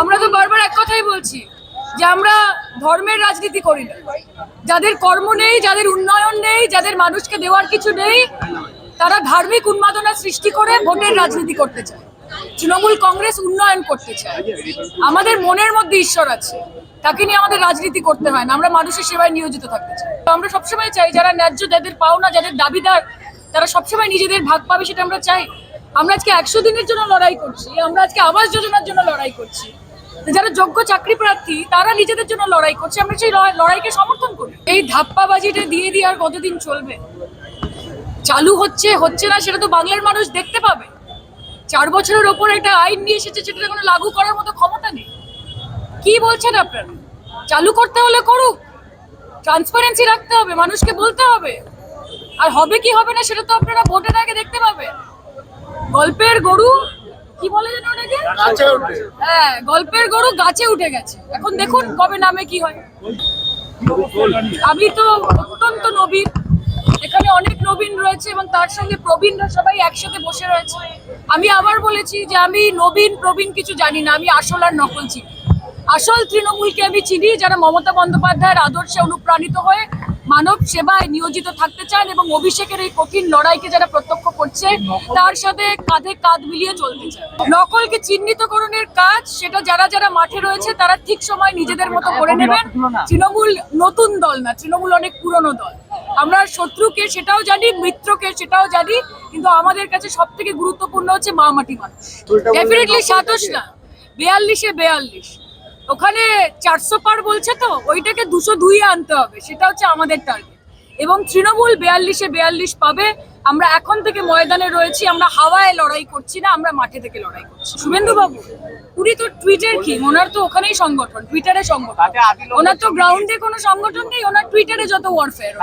আমরা তো বারবার এক কথাই বলছি যে আমরা ধর্মের রাজনীতি করি না। যাদের কর্ম নেই, যাদের উন্নয়ন নেই, যাদের মানুষকে দেওয়ার কিছু নেই, তারা ধার্মিক উন্মাদনা সৃষ্টি করে ভোটের রাজনীতি করতে চায়। তৃণমূল কংগ্রেস উন্নয়ন করতে চায়। আমাদের মনের মধ্যে ঈশ্বর আছে। তাকে নিয়ে আমাদের রাজনীতি করতে হয় না। আমরা মানুষের সেবায় নিয়োজিত থাকতে চাই। তো আমরা সবসময় চাই যারা ন্যায্য যাদের পাওনা, যাদের দাবিদার, তারা সবসময় নিজেদের ভাগ পাবে, সেটা আমরা চাই। আমরা আজকে একশো দিনের জন্য লড়াই করছি। আমরা আজকে আবাস যোজনার জন্য লড়াই করছি। যারা যোগ্য চাকরি প্রার্থী, তারা নিজেদের জন্য লড়াই করছে। আমরা সেই লড়াইকে সমর্থন করি। এই ধাপ্পা বাজিটা দিয়ে দিয়ে আর কতদিন চলবে? চালু হচ্ছে হচ্ছে না, সেটা তো বাংলার মানুষ দেখতে পাবে। চার বছরের ওপর একটা আইন নিয়ে এসেছে, সেটা কোনো লাগু করার মতো ক্ষমতা নেই। কি বলছেন আপনারা? চালু করতে হলে করুক। ট্রান্সপারেন্সি রাখতে হবে, মানুষকে বলতে হবে। আর হবে কি হবে না, সেটা তো আপনারা ভোটের আগে দেখতে পাবেন। গল্পের গরু কি বলে যেন ওটাকে? হ্যাঁ গল্পের গরু গাছে উঠে গেছে। এখন দেখুন কবে নামে কি হয়। আমি তো অত্যন্ত নবীন। এখানে অনেক নবীন রয়েছে এবং তার সঙ্গে প্রবীণরা সবাই একসাথে বসে রয়েছে। আমি আবার বলেছি যে আমি নবীন প্রবীণ কিছু জানি না আমি আসল আর নকল চিনি। আসল তৃণমূলকে আমি চিনি যারা মমতা বন্দ্যোপাধ্যায়ের আদর্শে অনুপ্রাণিত হয়ে মানব সেবায় নিয়োজিত থাকতে চান এবং অভিষেকের এই কঠিন লড়াইকে যারা প্রত্যক্ষ করছে তার সাথে কাঁধে কাঁধ মিলিয়ে চলতে চায়। নকলকে চিহ্নিতকরণের কাজ সেটা যারা যারা মাঠে রয়েছে তারা ঠিক সময় নিজেদের মতো করে নেবেন। তৃণমূল নতুন দল না তৃণমূল অনেক পুরনো দল। আমরা শত্রুকে সেটাও জানি মিত্রকে সেটাও জানি কিন্তু আমাদের কাছে সব থেকে গুরুত্বপূর্ণ হচ্ছে মা মাটি মানুষ। ডেফিনেটলি সাতোশ না বেয়াল্লিশে বেয়াল্লিশ। ওখানে চারশো পার বলছে তো ওইটাকে দুশো দুইয়ে আনতে হবে সেটা হচ্ছে আমাদের টার্গেট এবং তৃণমূল বেয়াল্লিশে বেয়াল্লিশ পাবে আমরা এখন থেকে ময়দানে রয়েছি আমরা হাওয়ায় লড়াই করছি না আমরা মাঠে থেকে লড়াই করছি। শুভেন্দু বাবু উনি তো টুইটার কি? ওনার তো ওখানেই সংগঠন টুইটারে সংগঠন। ওনার তো গ্রাউন্ডে কোনো সংগঠন নেই ওনার টুইটারে যত ওয়ারফেয়ার